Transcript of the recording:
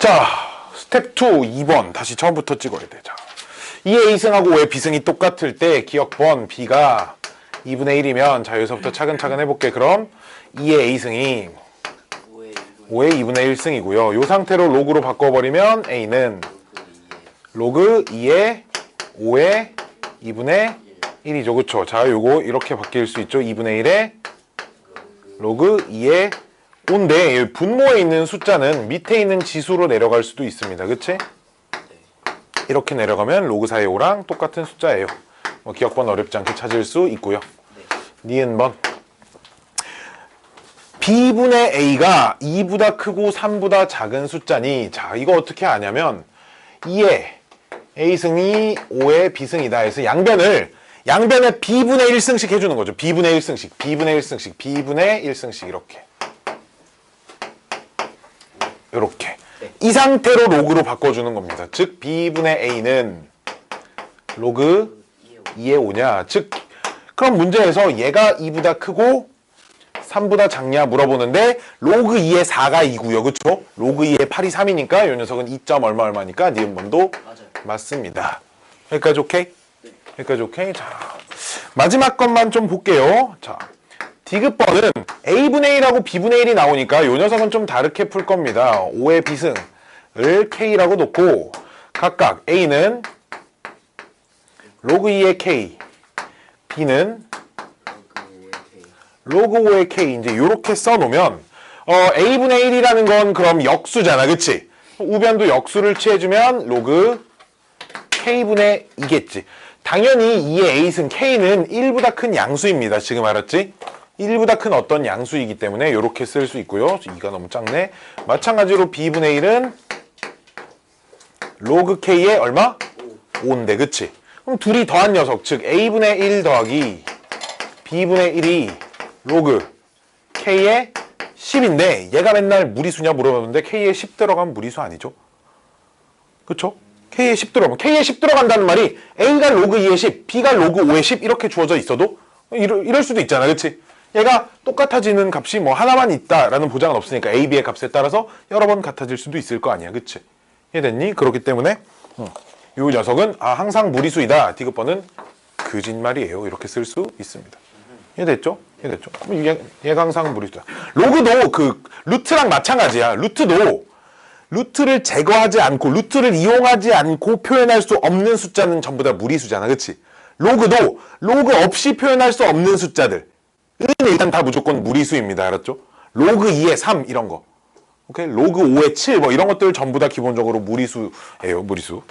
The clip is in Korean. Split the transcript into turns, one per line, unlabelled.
자, 스텝 2, 2번. 다시 처음부터 찍어야 돼. 자. 2의 A승하고 5의 B승이 똑같을 때 기억 번 B가 2분의 1이면 자, 여기서부터 차근차근 해볼게. 그럼 2의 A승이
5의 2분
5의 2분의 1승이고요. 이 상태로 로그로 바꿔버리면 A는 로그 2의 5의 2분의 1이죠. 그쵸? 자, 요거 이렇게 바뀔 수 있죠. 2분의 1에 로그 2의 5인데 분모에 있는 숫자는 밑에 있는 지수로 내려갈 수도 있습니다. 그치? 이렇게 내려가면 로그 4의 5랑 똑같은 숫자예요. 뭐 기억번 어렵지 않게 찾을 수 있고요. 니은 번 b분의 a가 2보다 크고 3보다 작은 숫자니 자 이거 어떻게 아냐면 2의 a승이 5의 b승이다 해서 양변을 양변에 b분의 1승씩 해주는 거죠. b분의 1승씩, b분의 1승씩, b분의 1승씩 이렇게 이렇게 이 상태로 로그로 바꿔주는 겁니다. 즉 b분의 a는 로그 2의 5냐 즉 그럼 문제에서 얘가 2보다 크고 3보다 작냐 물어보는데 로그 2의 4가 2고요. 그쵸? 로그 2의 8이 3이니까 이 녀석은 2점 얼마 얼마니까 니은번도 맞습니다. 여기까지 오케이? 여기까지 오케이? 자 마지막 것만 좀 볼게요. 자 디귿번은 A분의 1하고 B분의 1이 나오니까 이 녀석은 좀 다르게 풀 겁니다. 5의 B승을 K라고 놓고 각각 A는 로그 2의 K B는 로그 5의 K 이제 이렇게 써놓으면 어, A분의 1이라는 건 그럼 역수잖아 그치? 우변도 역수를 취해주면 로그 K분의 2겠지 당연히 2의 A승 K는 1보다 큰 양수입니다 지금 알았지? 1보다 큰 어떤 양수이기 때문에 이렇게 쓸 수 있고요 2가 너무 작네 마찬가지로 B분의 1은 로그 K의 얼마? 5인데 그치? 그럼 둘이 더한 녀석 즉 A분의 1 더하기 B분의 1이 로그 K의 10인데 얘가 맨날 무리수냐 물어보는데 K에 10 들어가면 무리수 아니죠? 그쵸? K에 10 들어가면 K에 10 들어간다는 말이 A가 로그 2의 10, B가 로그 5의 10 이렇게 주어져 있어도 이럴, 이럴 수도 있잖아 그치? 얘가 똑같아지는 값이 뭐 하나만 있다라는 보장은 없으니까 A, B의 값에 따라서 여러 번 같아질 수도 있을 거 아니야 그치? 이해됐니? 그렇기 때문에 음, 이 녀석은 아 항상 무리수이다 디귿번은 거짓말이에요 이렇게 쓸 수 있습니다 이해됐죠? 이해됐죠? 그럼 얘, 얘가 항상 무리수다. 로그도 그 루트랑 마찬가지야. 루트도 루트를 제거하지 않고 루트를 이용하지 않고 표현할 수 없는 숫자는 전부 다 무리수잖아. 그치? 로그도 로그 없이 표현할 수 없는 숫자들 은 일단 다 무조건 무리수입니다. 알았죠? 로그 2의 3 이런 거. 오케이? 로그 5의 7 뭐 이런 것들 전부 다 기본적으로 무리수예요. 무리수.